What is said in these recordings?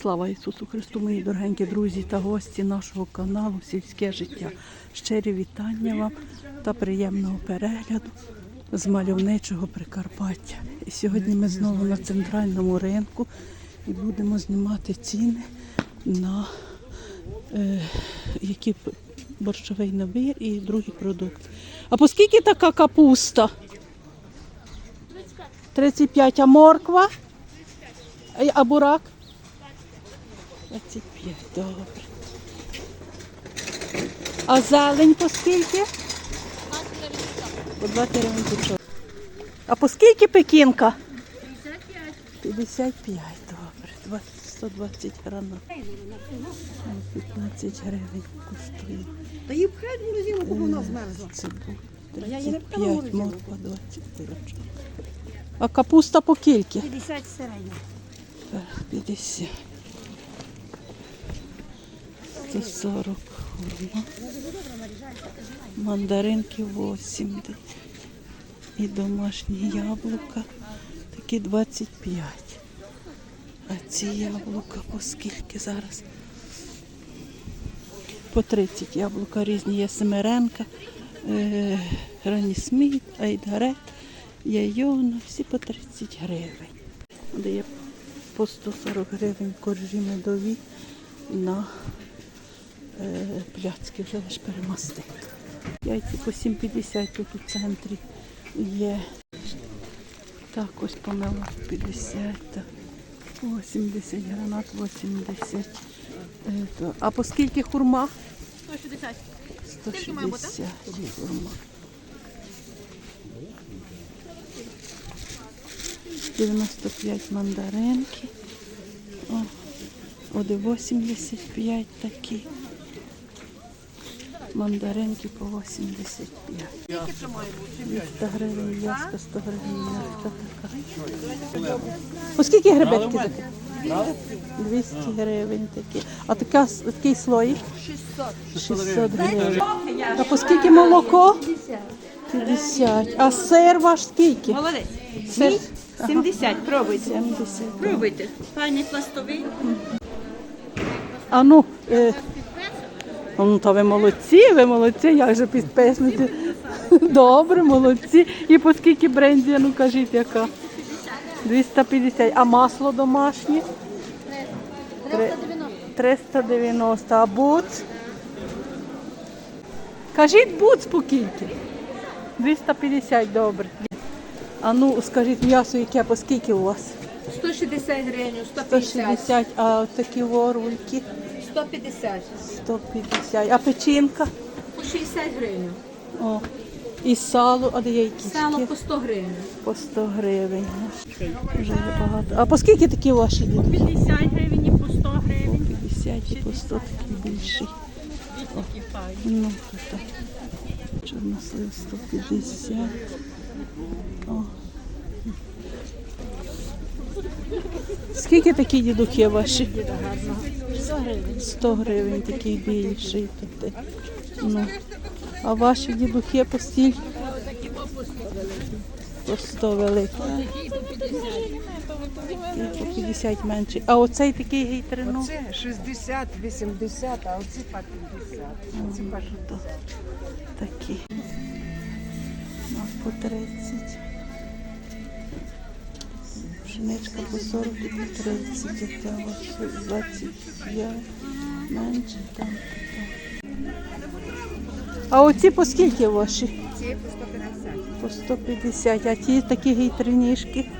Слава Ісусу Христу, мої дорогенькі друзі та гості нашого каналу Сільське життя. Щирі вітання вам та приємного перегляду з мальовничого Прикарпаття. І сьогодні ми знову на центральному ринку і будемо знімати ціни на е, які борщовий набір і другі продукти. А по скільки така капуста? 35, а морква? А бурак? 25, добре. А зелень по скільки? По 20 гривень пучок. А по скільки пекінка? 55, добре. 120 гранат. 15 гривень коштує. Та її пхать в морозину, поки вона змерзла. Я її не пхала в 35, морозилку. морква 20 курочок. А капуста по кільки? 50 середня. 50. 140 хурма. Мандаринки 80. І домашні яблука такі 25. А ці яблука по скільки зараз? По 30 яблука різні. Є Семеренка, е, Грані Сміт, Айдарет, Яйона, всі по 30 гривень. Де є по 140 гривень коржі медові на пляцки, вже лише перемастити. Яйці по 7,50 тут у центрі є. Так, ось помила 50, так. 80 гранат, 80. Е. А по скільки хурма? 160. 160 хурма. 95 мандаринки. О, оде 85 такі. Мандаринки по 85. 200 гривень яска, 100 гривень яска така. По скільки гребетки такі? 200 гривень такі. А така, такий слой? 600. 600 гривень. А по скільки молоко? 50. А сир ваш скільки? Молодець. Сир 70, пробуйте. 70. Пробуйте. Пані пластовий. А ну, е, ну та ви молодці, ви молодці, як же підписники. Добре, молодці. І по скільки бренді, ну кажіть, яка? 250. А масло домашнє? 390. 390. А буц? Кажіть буц по кільки? 250, добре. А ну, скажіть м'ясо, яке по скільки у вас? 160 гривень, 150. 160, а такі ворульки 150. 150. А печінка? По 60 гривень. О. І сало, а де якісь? Сало по 100 гривень. по 100 гривень. Вже є багато. А по скільки такі ваші діти? 50 гривень і по 100 гривень. 50 і по 100 такі більші. Ну, тут так. Чорнослив 150. О. Скільки такі дідухи ваші? 100 гривень. 100 гривень такий більший. Тут. Ну. А ваші дідухи по стіль? По 100 великий. І по 50 менший. А оцей такий гейтринок? Це 60, 80, а оці по 50. Оці по 60. Такі. Ну, по 30. Пшеничка по 40 і по 30. Оця ось 25. Менше там. там. А оці по скільки ваші? Ці по 150. По 150. А ті такі гейтринішки?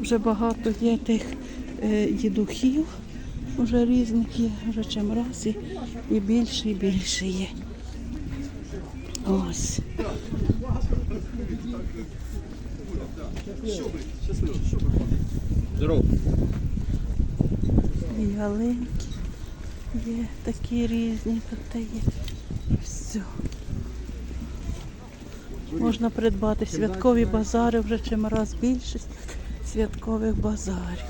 Вже багато є тих е, дідухів, вже різних є, вже чим раз і, і більше, і більше є. Ось. І ялинки є такі різні, тут є все. Можна придбати святкові базари, вже чим раз більшість святкових базарів.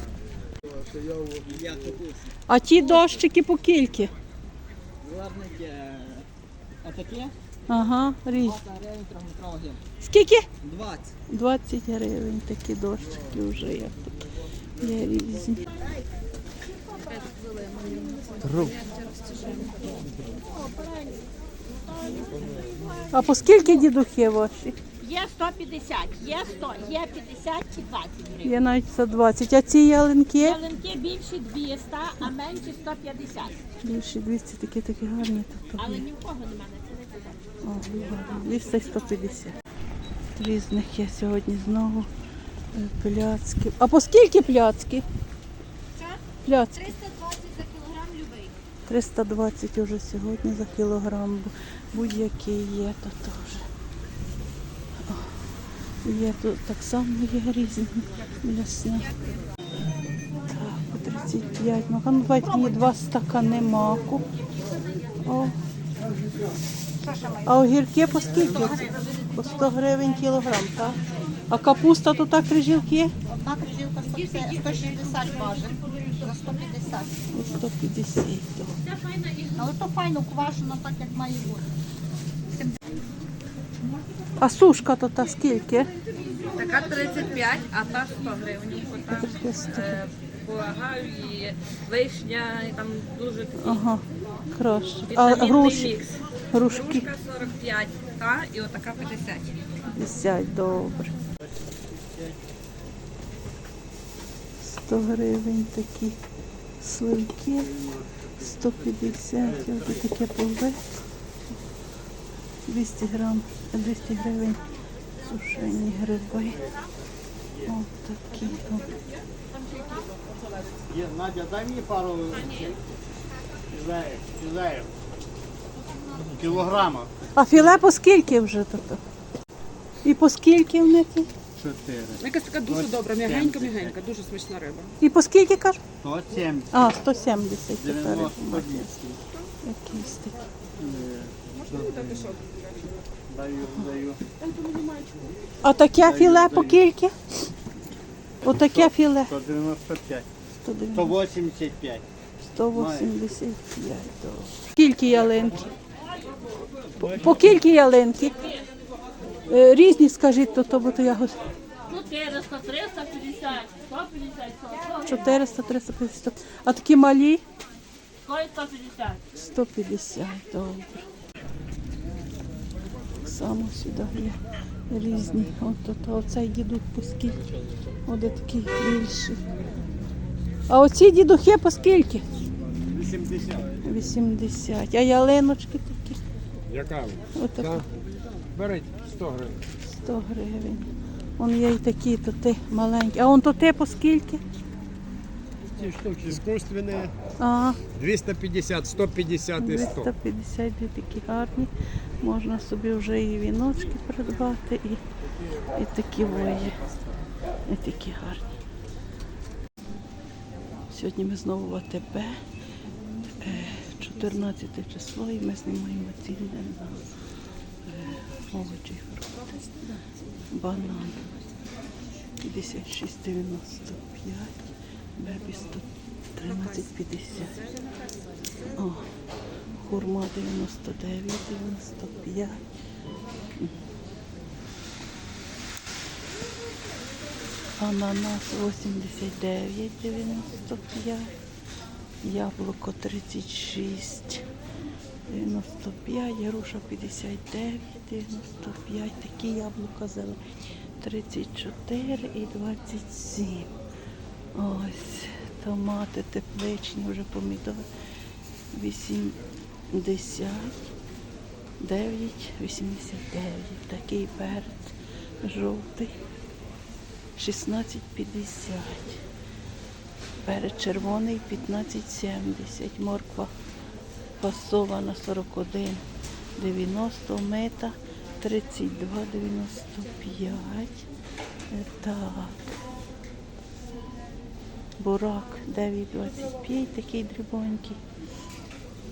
А ті дощики по кільки? Главное, а таке Ага, різні. Скільки? 20. 20 гривень такі дощики вже як тут. Є різні. А по скільки дідухи ваші? Є 150, є 100, є 50 чи 20 гривень. Є навіть за 20. А ці ялинки? Ялинки більші 200, а менші 150. Більше 200 такі такі гарні. Тут Але ні в кого немає це не казати. О, 200 і 150. Різних є сьогодні знову е, пляцки. А по скільки пляцки? Пляцки. 320 за кілограм любий. 320 уже сьогодні за кілограм. бу- Будь-який є, то теж. Є тут так само є різні м'ясні. Так, по 35 мака. Ну, давайте мені два стакани маку. О. А огірки по скільки? По 100 гривень кілограм, так? А капуста тут так крижівки? Одна крижівка 160 важить за 150. 150. добре. Але то файно квашено, так як має бути. А сушка то та скільки? Така 35, а та 100 гривень. Та, Таке 100. е, Полагаю, і вишня, і там дуже такий Ага, краще. А груші? Мікс. Грушки 45, та, і отака 50. 50, добре. 100 гривень такі сливки, 150, ось таке пове. 200 грам, 200 гривень сушені гриби. Ось такі. Є, Надя, дай мені пару філеїв. Кілограма. А філе по скільки вже тут? І по скільки в них? Чотири. Якась така дуже добра, м'ягенька, м'ягенька, дуже смачна риба. І по скільки кажуть? 170. А, 170 тепер. 90 Якісь такі. Даю, даю. А таке філе по скільки? Отаке філе. 195. 190. 185. 185 добре. Скільки ялинки? По, по кільки ялинки? Е, Різні скажіть, то, то бо то я гос- 400, 350, 150, 100, 400, 350. А такі малі? 150. 150, добре. Так само сюди є різні. От, от, оцей дідух по скільки? От такий більший. А оці дідухи по скільки? 80. 80. А ялиночки такі? Яка? Отака. Беріть 100 гривень. 100 гривень. Вон є і такі, то ти маленькі. А он то ти по скільки? Ті штуки іскусственні. А, 250, 150 і 100. 250 дві такі гарні. Можна собі вже і віночки придбати, і, і такі вої. І такі гарні. Сьогодні ми знову в АТБ. Е, 14 число і ми знімаємо ціни на е, овочі. Банан 56,95, бебі 113,50. О, хурма 99,95. Ананас 89,95. Яблуко 36. 95, груша 59, 95, такі яблука зелені 34 і 27. Ось, томати тепличні, вже помідори 80, 9, 89. Такий перець жовтий 16,50. Перець червоний 15,70. Морква фасована 41, 90, мета 32, 95. Е, Так. Бурак 9,25, такий дрібонький.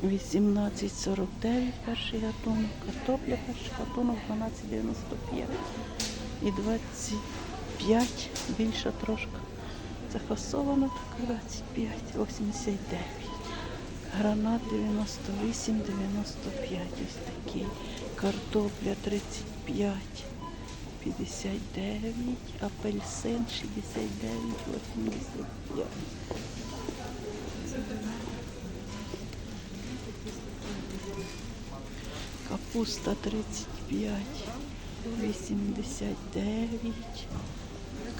18,49 перший гатунок, картопля перший гатунок 12,95 і 25 більша трошка. Це фасована така 25, 89. Гранат 98, 95 ось такий. Картопля 35, 59, апельсин 69, 85. Капуста 35, 89,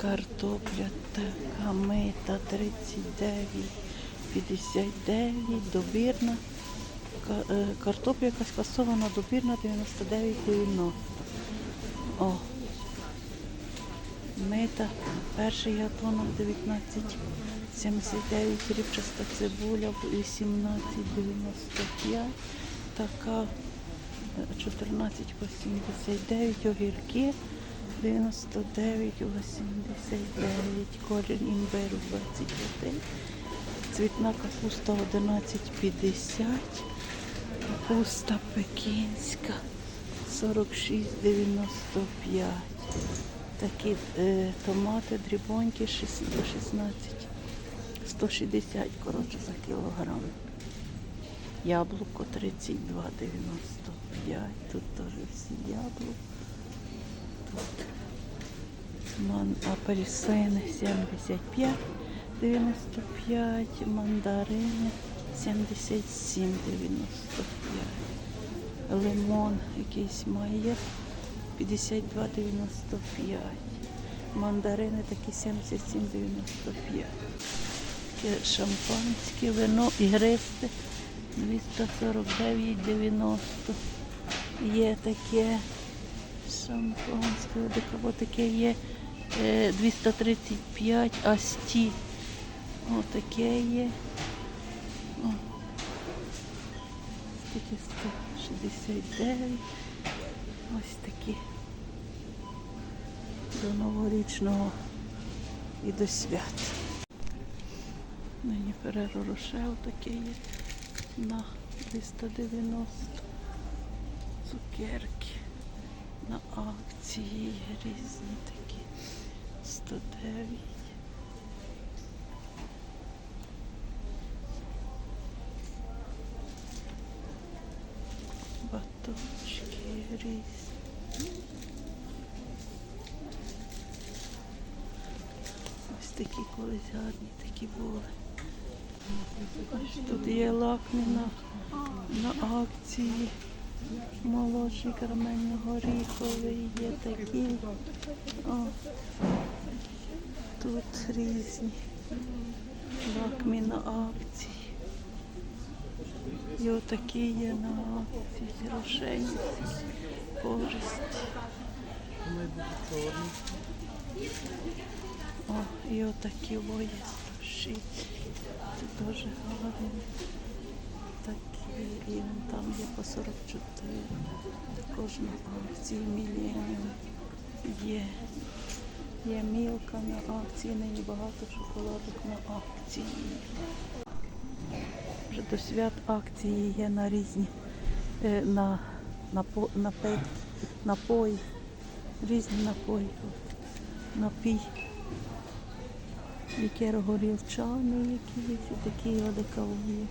картопля така мита 39, 59, добірна. Е, Картопля якась фасована добірна 99,90. О. Мита, перший ятонок 19,79, рібчаста цибуля 18,95, така е, 14,89, огірки 99,89, колір імбиру 21, цвітна капуста 11,50, капуста пекінська 46,95. Такі е, томати дрібонькі 616, 160 коротше за кілограм. Яблуко 32,95. Тут теж всі яблука. Апельсини 75, 95, мандарини 77, 95. Лимон якийсь має 52,95. Мандарини такі 77,95. Таке шампанське вино ігристе 249,90. Є таке шампанське, отаке, таке є е, 235 асті. Отаке є. О. Скільки 169. Ось такі. До новорічного і до свят. Нині Фереро Рошел таке є на 290 цукерки. На акції є різні такі. 109. Батончики різні. Ось такі колись гарні такі були. Ось тут є лакми на, на акції. Молочний карамельно-горіховий є такі. О, тут різні лакмі на акції. І отакі є на акції, грошей, користь. О, і отакі суші. Це дуже гарні. Такі, і там є по 44. Також на акції Міленіум є. Є мілка на акції, нині багато шоколадок на акції. Вже до свят акції є на різні е, на, напо, напій, напої, різні напої, напій. Лікер горілчаний якийсь, і такі одеколоні.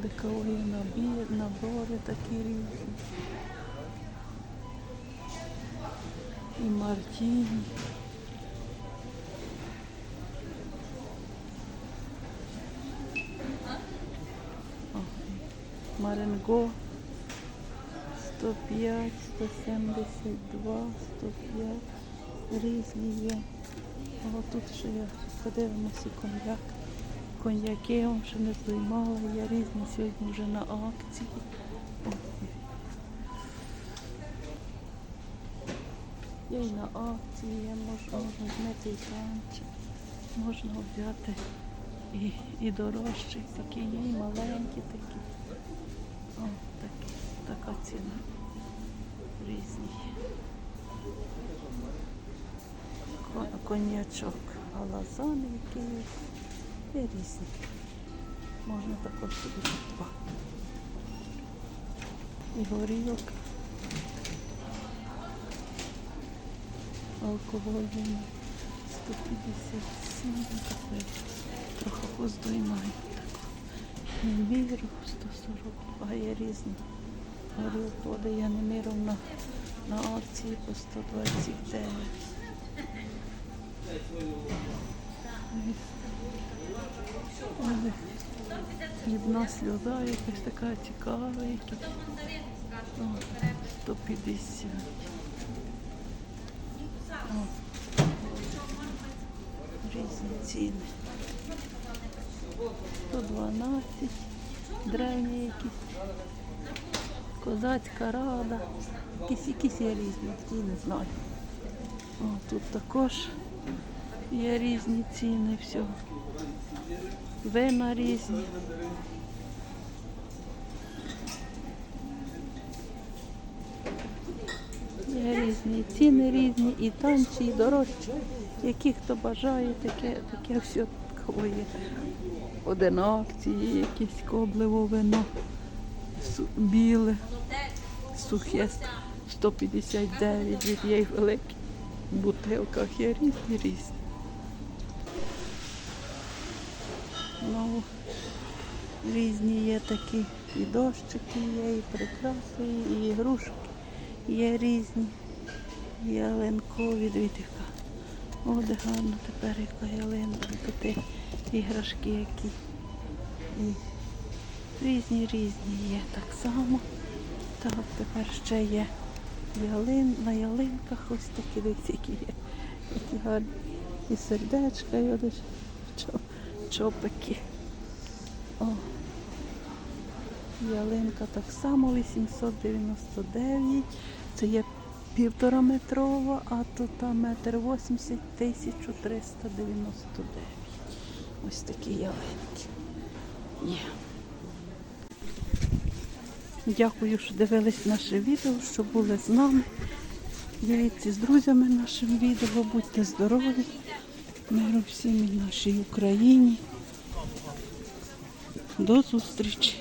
Одеколоні набір, набори такі різні. І мартіні. Маренго 105, 172, 105. Різні є. А тут ще я подивимося коньяк. Коньяки я вам ще не займала, є різні сьогодні вже на акції. Є і на акції, є, можна, можна зняти і танчик, можна взяти і, і дорожчі такі, є, і маленькі такі. О, такі, така ціна. Різні. Коньячок, галазан якийсь. Є різні. Можна також собі придбати. І горілка. Алкогольний 157 кафе. трохи поздоймаю. Міру 140, а є різні. Говорю, води я не мірив на, на акції по 129. Хлібна сльоза якась така цікава. О, 150. О. Різні ціни. 112, древні якісь. Козацька рада. Якісь якісь є різні, ті не знаю. О, тут також є різні ціни всього. Вина різні. Є різні ціни різні, і танчі, і дорожчі. Які хто бажає, таке, таке все такого є. Один акції, якісь коблево вино, біле, сухе 159 від є великі. В бутилках є різні різні. Ну, різні є такі і дощики є, і прикраси, і ігрушки є різні. І ялинкові, дивіться, яка. О, де гарно тепер яка ялинка, тут іграшки які. І різні різні є так само. Так, тепер ще є ялин, на ялинках ось такі дивіться, які є. І сердечка, і одеш чопики. О. Ялинка так само 899. Це є півтора метрова, а тут метр 80 1399. Ось такі ялинки. Є. Дякую, що дивились наше відео, що були з нами. Діліться з друзями нашим відео, будьте здорові. Миру всім нашій Україні. До зустрічі!